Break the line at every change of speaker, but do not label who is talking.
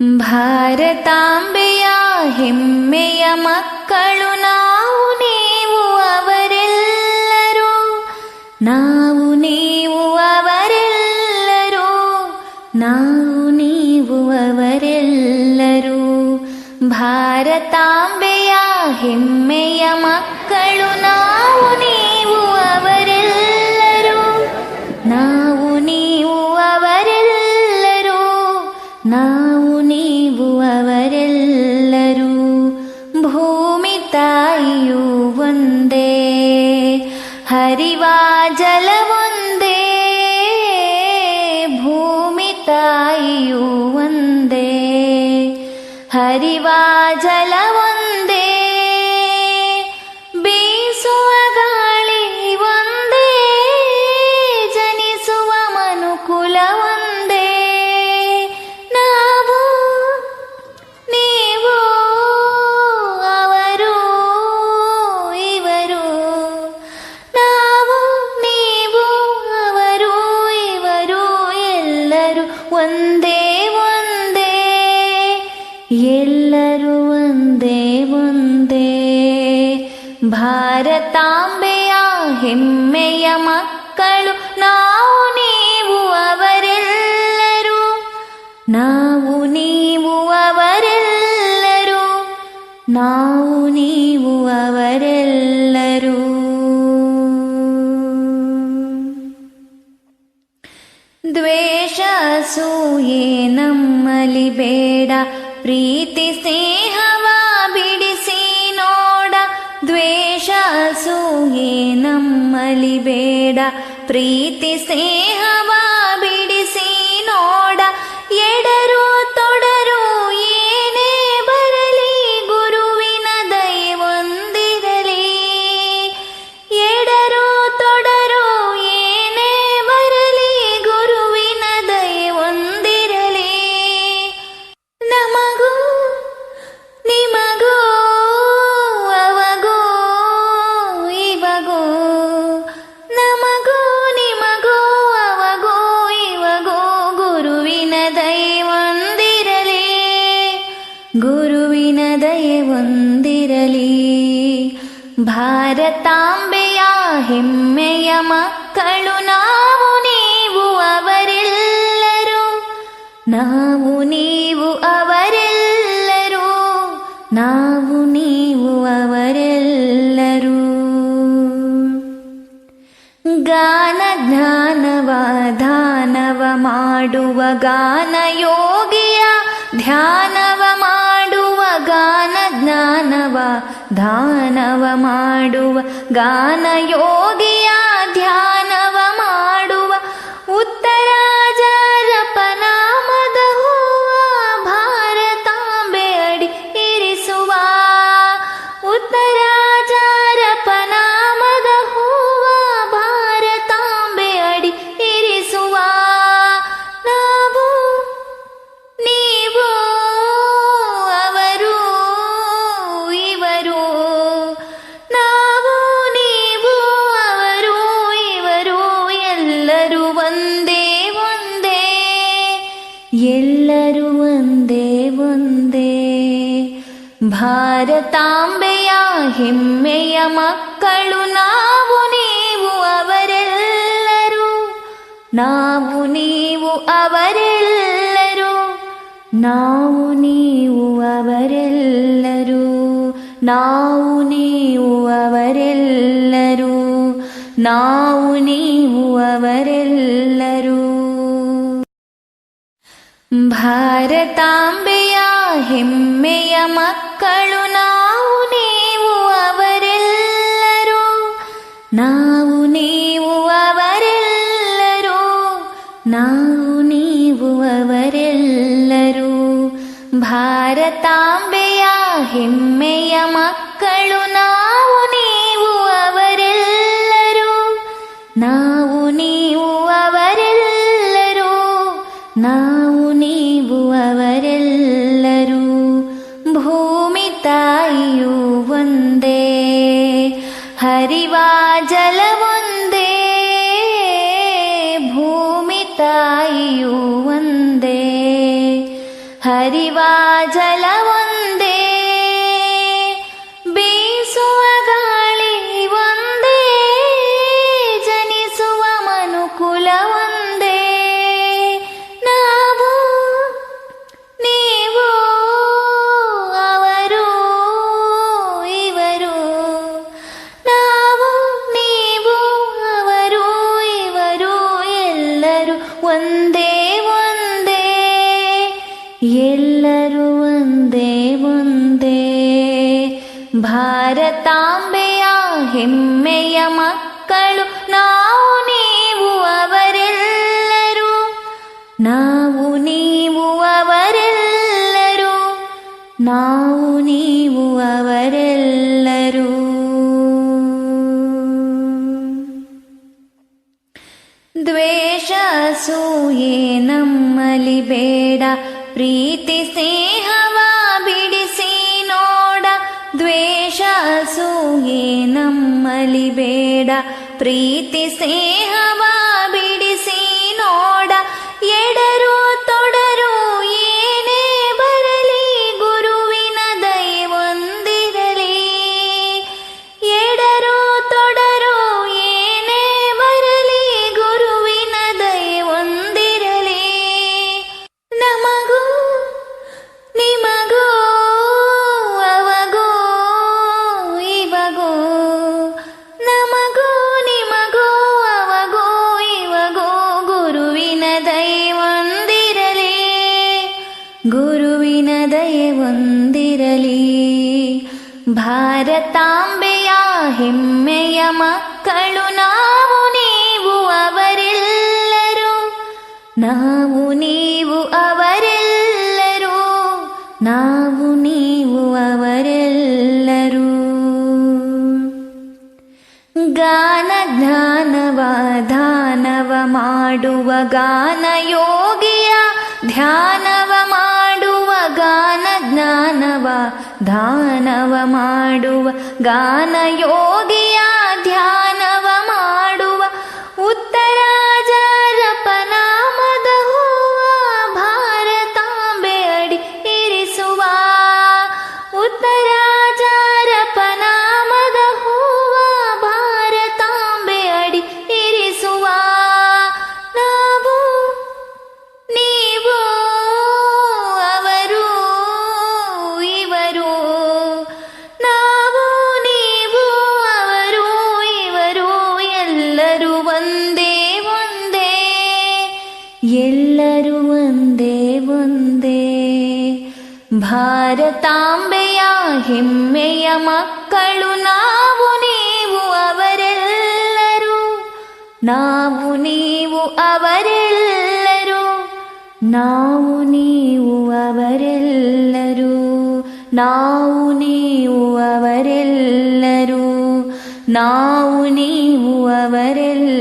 ಭಾರತಾಂಬೆಯ ಹೆಮ್ಮೆಯ ಮಕ್ಕಳು ನಾವು, ನೀವು ಅವರೆಲ್ಲರೂ, ನಾವು, ನೀವು ಅವರೆಲ್ಲರೂ, ನಾವು, ನೀವು ಅವರೆಲ್ಲರೂ, ಭಾರತಾಂಬೆಯ ಹೆಮ್ಮೆಯ ಮಕ್ಕಳು ನಾವು, ನೀವು ಅವರೆಲ್ಲರೂ. हरिवाजल ಒಂದೇ. ಭಾರತಾಂಬೆಯ ಹೆಮ್ಮೆಯ ಮಕ್ಕಳು, ನಾವು ನೀವು ಅವರೆಲ್ಲರೂ. ನಾವು ನೀವು ಅವರೆಲ್ಲರೂ. ನಾವು ನೀವು ಅವರೆಲ್ಲರೂ. ದ್ವೇಷ ಅಸೂಯೆ ನಮ್ಮಲಿ ಬೇಡ, ಪ್ರೀತಿ ಬೇಡ ಪ್ರೀತಿ ಸ್ನೇಹವ ಹೆಮ್ಮೆಯ ಮಕ್ಕಳು ನಾವು ನೀವು ಅವರೆಲ್ಲರೂ. ನಾವು ನೀವು ಅವರೆಲ್ಲರೂ. ನಾವು ನೀವು ಅವರೆಲ್ಲರೂ. ಗಾನ ಜ್ಞಾನವ ದಾನವ ಮಾಡುವ ಗಾನ ಯೋಗಿಯ ಧ್ಯಾನವ ಗಾನ ಜ್ಞಾನವ ದಾನವ ಮಾಡುವ ಗಾನ ಯೋಗಿಯ ಭಾರತಾಂಬೆಯ ಹೆಮ್ಮೆಯ ಮಕ್ಕಳು ನಾವು ನೀವು ಅವರೆಲ್ಲರೂ, ನಾವು ನೀವು ಅವರೆಲ್ಲರೂ, ನಾವು ನೀವು ಅವರೆಲ್ಲರೂ, ನಾವು ನೀವು ಅವರೆಲ್ಲರೂ, ನಾವು ನೀವು ಅವರೆಲ್ಲರೂ. ಭಾರತಾಂಬೆಯ ಹೆಮ್ಮೆಯ ಮಕ್ಕಳು ನಾವು, ನೀವು ಅವರೆಲ್ಲರೂ. ನಾವು, ನೀವು ಅವರೆಲ್ಲರೂ. ನಾವು, ನೀವು ಅವರೆಲ್ಲರೂ. ಭಾರತಾಂಬೆಯ ಹೆಮ್ಮೆಯ ಮಕ್ಕಳು ನಾವು, ನೀವು ಅವರೆಲ್ಲರೂ. ನಾವು हरिवा जल ನಾವು ನೀವು ಅವರೆಲ್ಲರೂ. ದ್ವೇಷ ಸೂಯೆ ನಮ್ಮಲಿ ಬೇಡ, ಪ್ರೀತಿ ಸ್ನೇಹವ ಬಿಡಿಸಿ ನೋಡ. ದ್ವೇಷ ಸೂಯೆ ನಮ್ಮಲಿ ಬೇಡ, ಪ್ರೀತಿ ಸ್ನೇಹವ ಬಿಡಿಸಿ ನೋಡ. ಎಡರು ಭಾರತಾಂಬೆಯ ಹೆಮ್ಮೆಯ ಮಕ್ಕಳು ನಾವು ನೀವು ಅವರೆಲ್ಲರೂ, ನಾವು ನೀವು ಅವರೆಲ್ಲರೂ, ನಾವು ನೀವು ಅವರೆಲ್ಲರೂ. ಗಾನ ಜ್ಞಾನವ ದಾನವ ಮಾಡುವ ಗಾನ ಯೋಗಿಯ, ಧ್ಯಾನವ ಮಾಡುವ ಗಾನ ಜ್ಞಾನವ ದಾನವ ಮಾಡುವ ಗಾನ ಒಂದೇ ಭಾರತಾಂಬೆಯ ಹೆಮ್ಮೆಯ ಮಕ್ಕಳು ನಾವು, ನೀವು ಅವರೆಲ್ಲರೂ. ನಾವು, ನೀವು ಅವರೆಲ್ಲರೂ. ನಾವು, ನೀವು ಅವರೆಲ್ಲರೂ. ನಾವು, ನೀವು ಅವರೆಲ್ಲರೂ. ನಾವು, ನೀವು ಅವರೆಲ್ಲರೂ